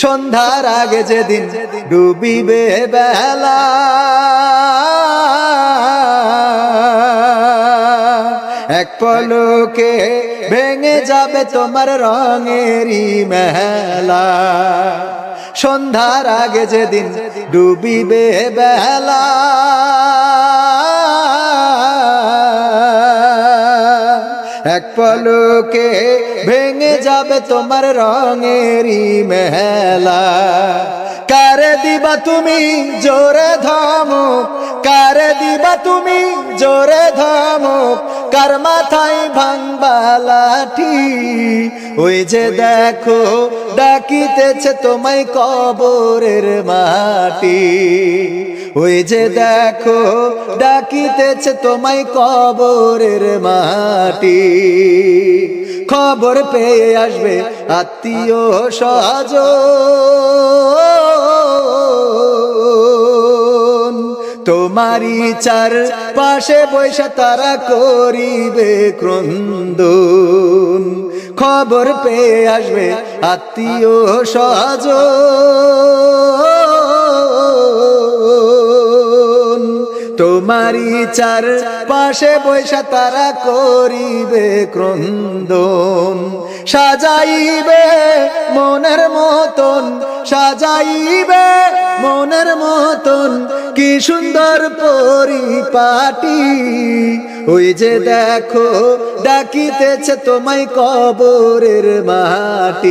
সন্ধ্যার আগে যেদিন ডুবিবে বেলা। এক পলকে ভেঙে যাবে তোমার রঙেরই মেলা। সন্ধ্যার আগে যেদিন ডুবিবে বেলা। এক পলকে ভেঙে যাবে তোমার রঙেরই মেলা কারে দিবা তুমি জোরে ধামো কারে দিবা তুমি জোরে ধমক? কার মাথায় ভাঙবা লাঠি ওই যে দেখো, ডাকিতেছে তোমায় কবরের মাটি। ওই যে দেখো, ডাকিতেছে তোমায় কবরের মাটি। খবর পেয়ে আসবে আত্মীয় সজ তোমারি চার পাশে বৈশা তারা করিবে ক্রন্দন। খবর পেয়ে আসবে আত্মীয় সজ তোমারি চার পাশে বৈশা তারা করিবে ক্রন্দন। সাজাইবে মনের মতন, সাজাইবে মনের মতন। কি সুন্দর পরিপাটি। ওই যে দেখো ডাকিতেছে তোমায় কবরের মাটি।